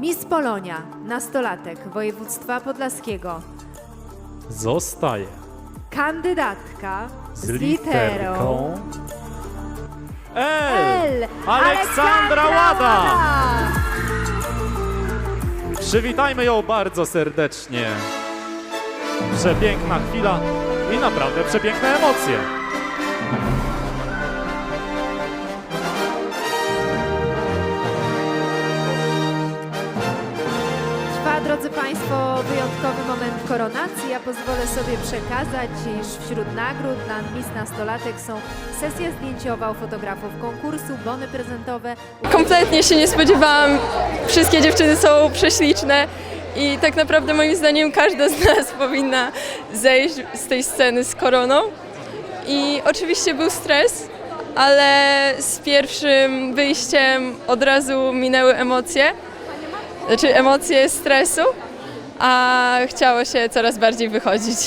Miss Polonia, nastolatek województwa podlaskiego. Zostaje Kandydatka z literką L. L. Aleksandra Łada. Przywitajmy ją bardzo serdecznie. Przepiękna chwila i naprawdę przepiękne emocje. Trwa, drodzy Państwo, wyjątkowy moment koronacji. Ja pozwolę sobie przekazać, iż wśród nagród dla Miss Nastolatek są sesja zdjęciowa u fotografów konkursu, bony prezentowe, Kompletnie się nie spodziewałam. Wszystkie dziewczyny są prześliczne i tak naprawdę moim zdaniem każda z nas powinna zejść z tej sceny z koroną. I oczywiście był stres, ale z pierwszym wyjściem od razu minęły emocje, znaczy emocje stresu, a chciało się coraz bardziej wychodzić.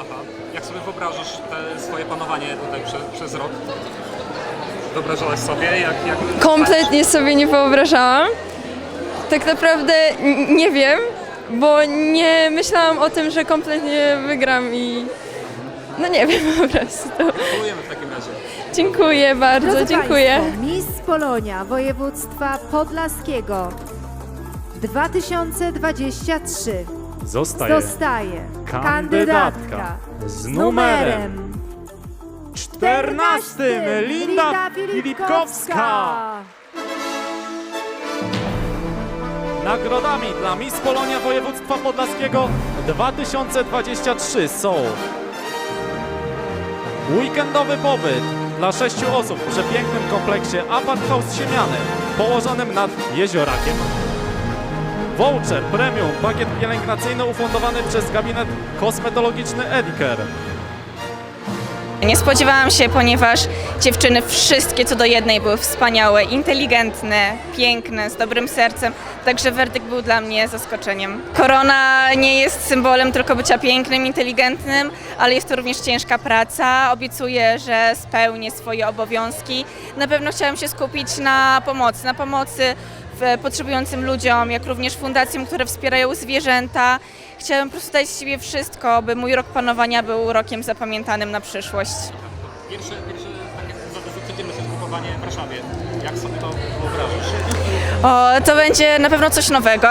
Aha. Jak sobie wyobrażasz te swoje panowanie tutaj przez, przez rok? Wyobrażałaś sobie, jak... jak Kompletnie sobie nie wyobrażałam. Tak naprawdę nie wiem, bo nie myślałam o tym, że kompletnie wygram i no nie wiem po prostu. Gratulujemy w takim razie. Dziękuję bardzo, Drodzy dziękuję. Państwo, Miss Polonia województwa podlaskiego 2023 Zostaje zostaje kandydatka kandydatka z numerem 14 Linda Filipkowska. Nagrodami dla Miss Polonia Województwa Podlaskiego 2023 są Weekendowy pobyt dla sześciu osób w przepięknym kompleksie Apart House Siemiany położonym nad jeziorakiem. Voucher Premium, pakiet pielęgnacyjny ufundowany przez gabinet kosmetologiczny Edicare. Nie spodziewałam się, ponieważ dziewczyny wszystkie co do jednej były wspaniałe, inteligentne, piękne, z dobrym sercem, także werdykt był dla mnie zaskoczeniem. Korona nie jest symbolem tylko bycia pięknym, inteligentnym, ale jest to również ciężka praca. Obiecuję, że spełnię swoje obowiązki. Na pewno chciałam się skupić na pomocy, na pomocy potrzebującym ludziom, jak również fundacjom, które wspierają zwierzęta. Chciałam po prostu dać z siebie wszystko, by mój rok panowania był rokiem zapamiętanym na przyszłość. Pierwsze, pierwsze takie za- codzienne się zgrupowanie w Warszawie. Jak sobie to wyobrażasz? O, to będzie na pewno coś nowego.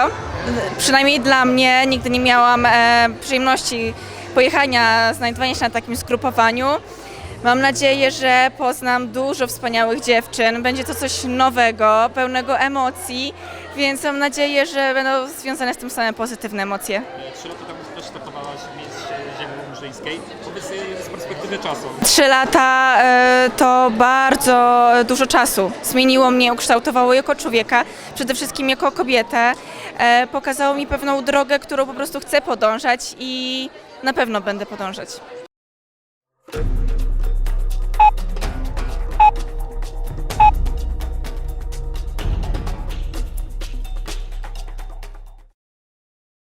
Przynajmniej dla mnie nigdy nie miałam e, przyjemności pojechania, znajdowania się na takim zgrupowaniu. Mam nadzieję, że poznam dużo wspaniałych dziewczyn. Będzie to coś nowego, pełnego emocji, więc mam nadzieję, że będą związane z tym same pozytywne emocje. E, Trzy lata temu też startowałaś w mieście ziemi murzyńskiej. Powiedz e, z perspektywy czasu. Trzy lata e, to bardzo dużo czasu. Zmieniło mnie, ukształtowało jako człowieka, przede wszystkim jako kobietę. E, pokazało mi pewną drogę, którą po prostu chcę podążać i na pewno będę podążać.